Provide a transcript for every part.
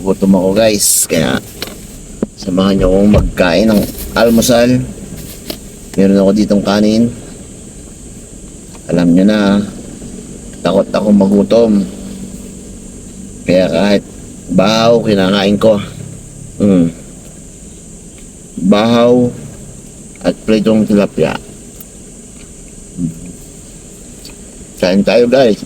Gugutom ako guys. Kaya samahan niyo akong magkain ng almusal. Meron ako ditong kanin. Alam niyo na, takot ako magutom. Kaya kahit bahaw, kinakain ko. Mm. Bahaw at pritong tilapia. Kain tayo guys.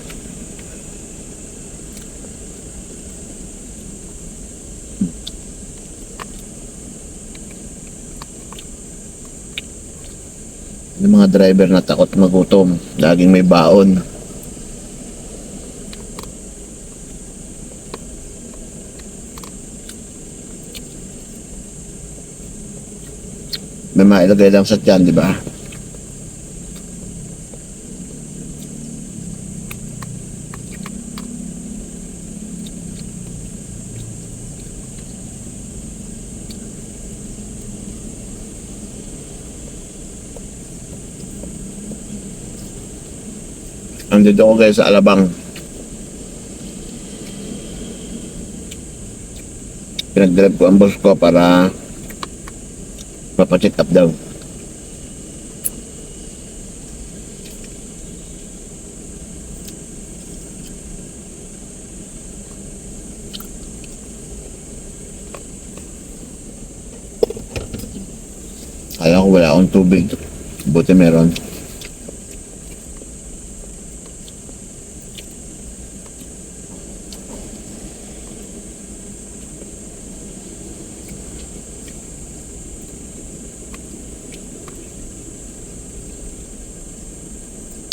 Yung mga driver na takot magutom, laging may baon. May mailagay lang sa tiyan, di ba? Andito ako guys sa Alabang. Pinag-drive ko ang boss ko para papacheck up daw. Kala ko wala akong tubig. Buti meron.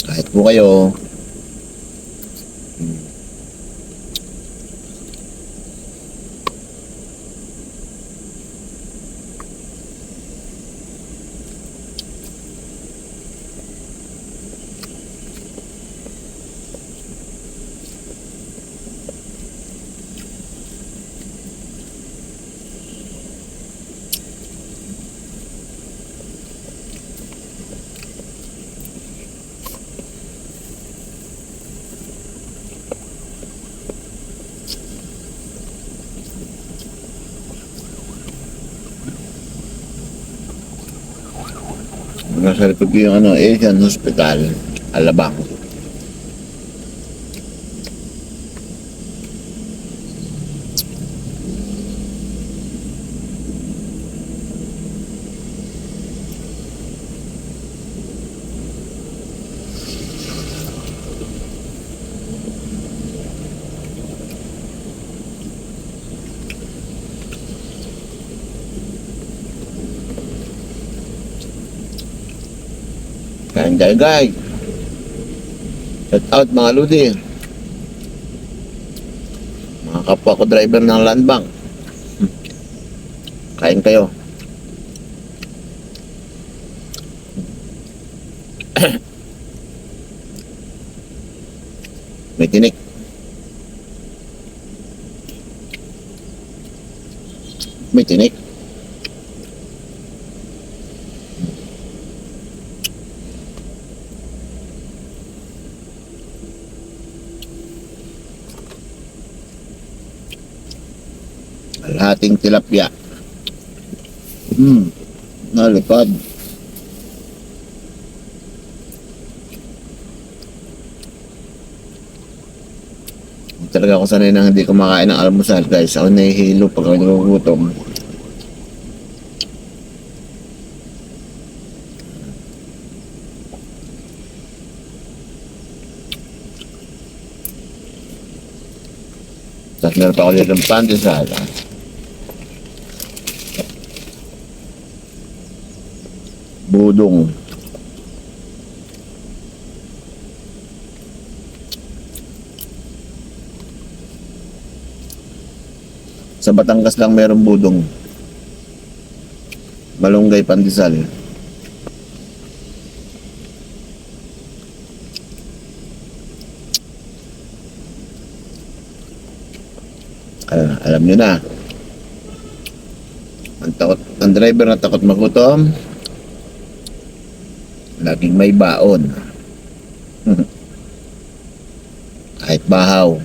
Kahit po kayo. Hmm. Nasa likod ko yung ano, Asian Hospital, Alabang. Kain guys. Shout out mga ludi. Mga kapwa ko driver ng land bank. Hmm. Kain kayo. May tinik. May tinik. Kalahating tilapia. Hmm. Nalipad. Talaga ako sanay na hindi kumakain ng almusal guys. Ako nahihilo pag ako nagugutom. Tapos meron pa ako dito ng pandesala. Budong. Sa Batangas lang meron budong. Malunggay pandesal. Ah, alam nyo na. Ang takot, ang driver na takot magutom, Laging may baon. Kahit bahaw.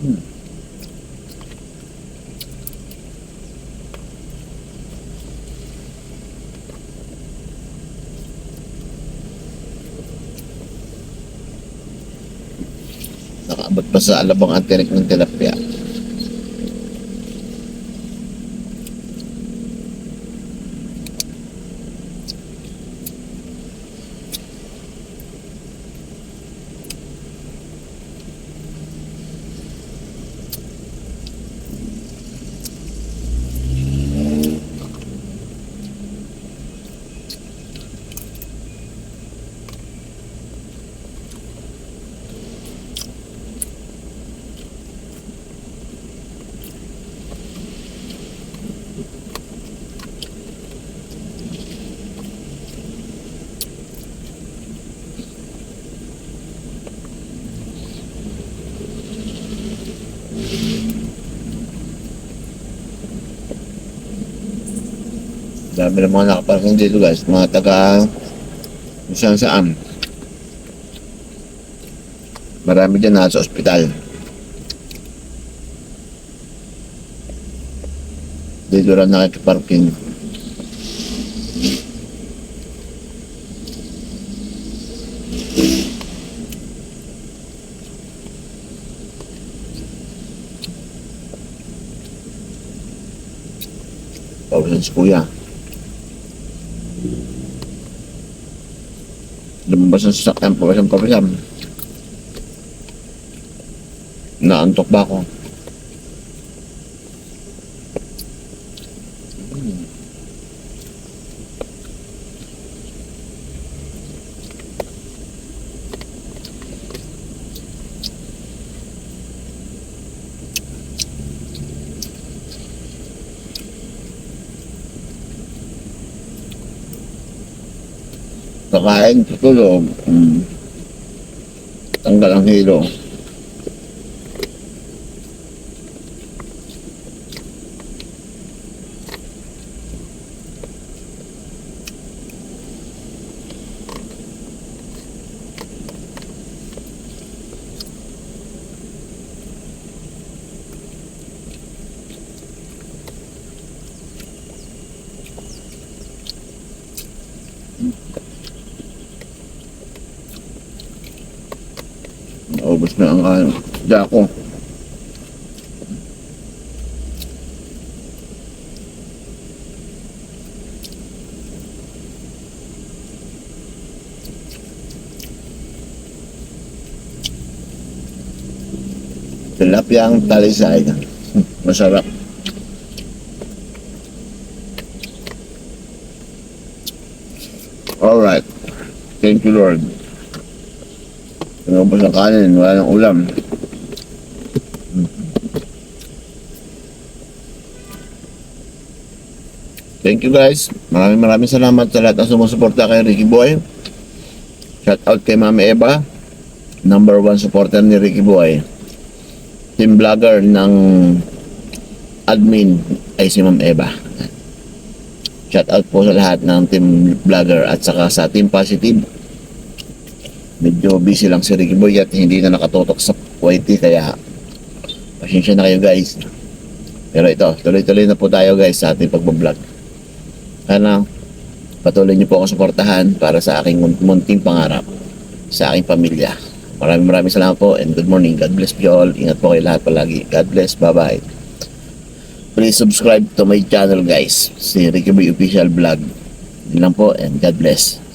Hmm. Pa sa alabang ang tinik ng tilapia. Dami ng mga nakaparking dito guys. Mga taga saan saan. Marami dyan nasa ospital. Dito lang nakikiparking. Pawisan si kuya. Ang sasakyan, pawisan. Naantok ba ako? Kakain, tutulog. Mm. Tanggal ang hilo. Naubos na ang ano, dako. Tilapia ang talisay. Masarap. Alright. Thank you, Lord. Pinubos ang kanin, wala ng ulam. Thank you guys. Maraming maraming salamat sa lahat ng sumusuporta kay Ricky Boy. Shout out kay Mama Eva. Number one supporter ni Ricky Boy. Team vlogger ng admin ay si Ma'am Eva. Shout out po sa lahat ng team vlogger at saka sa team positive medyo busy lang si Ricky Boy at hindi na nakatutok sa YT kaya pasensya na kayo guys. Pero ito tuloy-tuloy na po tayo guys sa ating pagbablog. Sana patuloy niyo po ako suportahan para sa aking mun- munting pangarap sa aking pamilya. Maraming maraming salamat po and good morning. God bless you all. Ingat po kayo lahat palagi. God bless. Bye bye please subscribe to my channel guys. Si Ricky Boy Official Vlog. Yun lang po and God bless